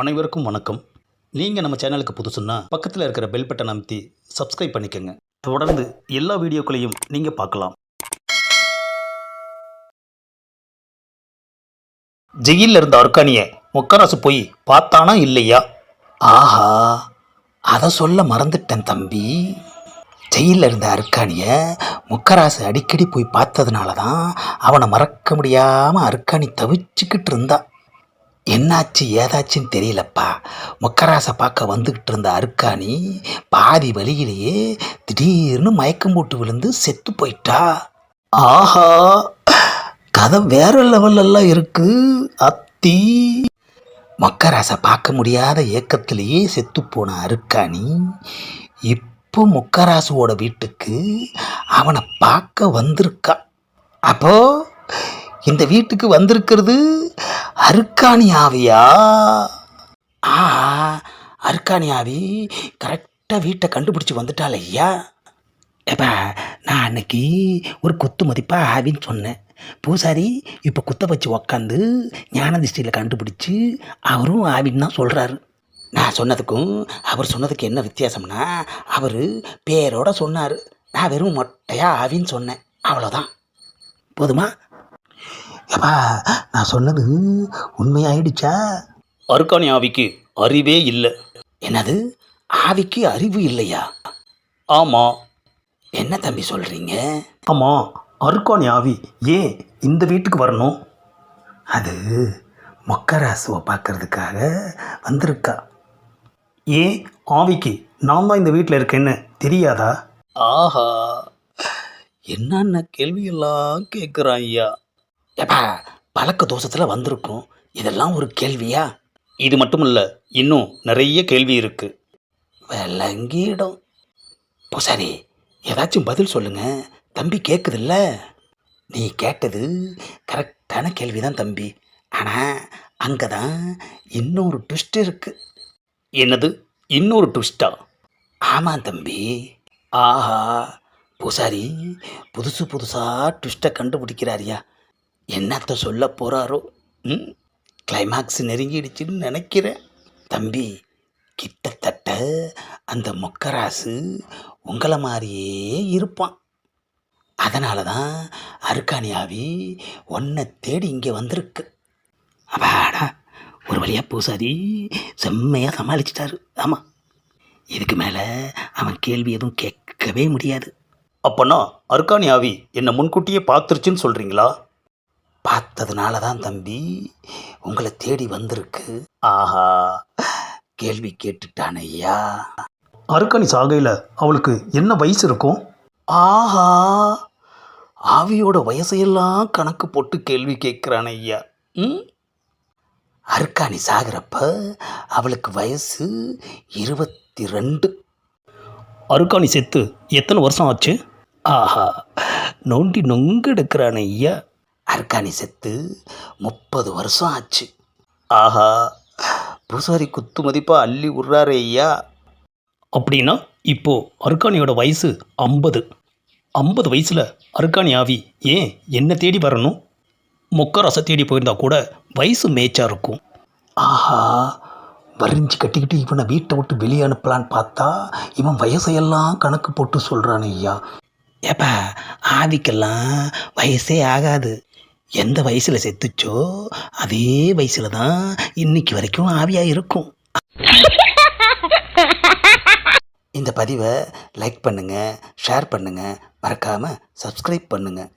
அனைவருக்கும் வணக்கம். நீங்கள் நம்ம சேனலுக்கு புதுசுன்னா பக்கத்தில் இருக்கிற பெல் பட்டன் அமைத்தி சப்ஸ்கிரைப் பண்ணிக்கோங்க. தொடர்ந்து எல்லா வீடியோக்களையும் நீங்கள் பார்க்கலாம். ஜெயிலில் இருந்த அர்கானியை முக்கராசு போய் பார்த்தானா இல்லையா? ஆஹா அதை சொல்ல மறந்துட்டேன் தம்பி. ஜெயிலில் இருந்த அருக்காணிய முக்கராசு அடிக்கடி போய் பார்த்ததுனால தான் அவனை மறக்க முடியாமல் அருக்காணி தவிச்சுக்கிட்டு இருந்தா. என்னாச்சு ஏதாச்சுன்னு தெரியலப்பா. முக்கராசை பார்க்க வந்துக்கிட்டு இருந்த அருக்காணி பாதி வழியிலேயே திடீர்னு மயக்கம் போட்டு விழுந்து செத்து போயிட்டா. ஆஹா கதை வேற லெவல்லலாம் இருக்கு அத்தி. மொக்கராசை பார்க்க முடியாத ஏக்கத்திலேயே செத்துப்போன அருக்காணி இப்போ முக்கராசுவோட வீட்டுக்கு அவனை பார்க்க வந்திருக்கா. அப்போ இந்த வீட்டுக்கு வந்திருக்கிறது அருக்காணி ஆவியா ஆ அருக்காணி ஆவி கரெக்டாக வீட்டை கண்டுபிடிச்சி வந்துட்டாள் ஐயா. ஏப்பா நான் அன்னைக்கு ஒரு குத்து மதிப்பாக ஆவின்னு சொன்னேன். பூசாரி இப்போ குத்த வச்சு உக்காந்து ஞான திருஷ்டியில் கண்டுபிடிச்சி அவரும் ஆவின்னு தான் சொல்கிறாரு நான் சொன்னதுக்கும் அவர் சொன்னதுக்கு என்ன வித்தியாசம்னா அவர் பேரோட சொன்னார். நான் வெறும் மொட்டையாக ஆவின்னு சொன்னேன். அவ்வளோதான் போதுமா? ஏப்பா நான் சொன்னது உண்மையாயிடுச்சா? அருக்காணி ஆவிக்கு அறிவே இல்லை. என்னது? ஆவிக்கு அறிவு இல்லையா? ஆமாம் என்ன தம்பி சொல்கிறீங்க ஆமாம் அருக்காணி ஆவி ஏன் இந்த வீட்டுக்கு வரணும்? அது மொக்கராசுவை பார்க்கறதுக்காக வந்திருக்கா. ஏன் ஆவிக்கு நான் தான் இந்த வீட்டில் இருக்கேன்னு தெரியாதா? ஆஹா. என்னென்ன கேள்வியெல்லாம் கேட்குறான் ஐயா ஏப்பா பழக்க தோஷத்தில் வந்திருக்கும். இதெல்லாம் ஒரு கேள்வியா? இது மட்டும் இல்லை இன்னும் நிறைய கேள்வி இருக்கு. விளங்கிடும். பூசாரி ஏதாச்சும் பதில் சொல்லுங்க. தம்பி கேட்குதுல்ல நீ கேட்டது கரெக்டான கேள்வி தான் தம்பி. ஆனால் அங்கே தான் இன்னொரு ட்விஸ்ட் இருக்கு. என்னது? இன்னொரு ட்விஸ்டா ஆமாம் தம்பி. ஆஹா பூசாரி புதுசு புதுசாக ட்விஸ்ட்டை கண்டுபிடிக்கிறாரியா? என்னத்த சொல்ல போகிறாரோ ம்? கிளைமாக்ஸ் நெருங்கிடுச்சுன்னு நினைக்கிறேன். தம்பி கிட்டத்தட்ட அந்த மொக்கராசு உங்களை மாதிரியே இருப்பான். அதனால தான் அருக்காணியாவி ஒன்றை தேடி இங்கே வந்திருக்கு. அப்பாடா ஒரு வழியாக பூசாரி செம்மையாக சமாளிச்சிட்டாரு. ஆமாம் இதுக்கு மேலே அவன் கேள்வி எதுவும் கேட்கவே முடியாது. அப்போனா அருக்காணி ஆவி என்னை முன்கூட்டியே பார்த்துருச்சுன்னு சொல்கிறீங்களா பார்த்ததுனால தான் தம்பி உங்களை தேடி வந்திருக்கு. ஆஹா கேள்வி கேட்டுட்டான் ஐயா அருக்காணி சாகையில் அவளுக்கு என்ன வயசு இருக்கும்? ஆஹா ஆவியோட வயசையெல்லாம் கணக்கு போட்டு கேள்வி கேட்குறான் ஐயா ம்? அருக்காணி சாகிறப்ப அவளுக்கு வயசு இருபத்தி ரெண்டு அருக்காணி செத்து எத்தனை வருஷம் ஆச்சு? ஆஹா நோண்டி நொங்கு எடுக்கிறான் ஐயா அர்கானி செத்து முப்பது வருஷம் ஆச்சு. ஆஹா பூசாரி குத்து மதிப்பாக அள்ளி விட்றாரு ஐயா. அப்படின்னா இப்போது அர்கானியோட வயசு ஐம்பது. ஐம்பது வயசில் அர்கானி ஆவி ஏன் என்ன தேடி வரணும்? மொக்க ரசம் தேடி போயிருந்தா கூட வயசு மேய்ச்சா இருக்கும். ஆஹா வரிஞ்சு கட்டிக்கிட்டு இவனை வீட்டை விட்டு வெளியே அனுப்பலான்னு பார்த்தா இவன் வயசையெல்லாம் கணக்கு போட்டு சொல்கிறான் ஐயா. ஏப்பா ஆவிக்கெல்லாம் வயசே ஆகாது. எந்த வயசில் செத்துச்சோ அதே வயசில் தான் இன்னைக்கு வரைக்கும் ஆவியாக இருக்கும். இந்த பதிவை லைக் பண்ணுங்கள் ஷேர் பண்ணுங்கள் மறக்காமல் சப்ஸ்கிரைப் பண்ணுங்கள்